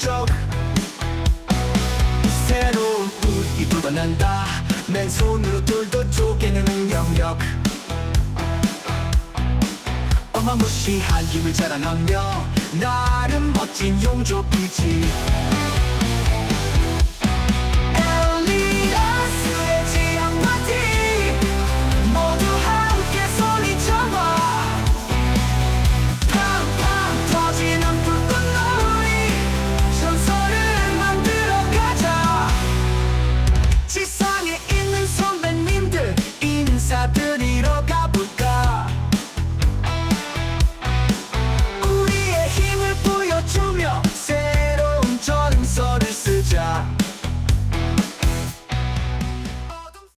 쪽 새로운 뿔이 불어난다. 맨손으로 둘도 쪼개는 영역. 어마무시한 힘을 자랑하며 나름 멋진 용조 빛이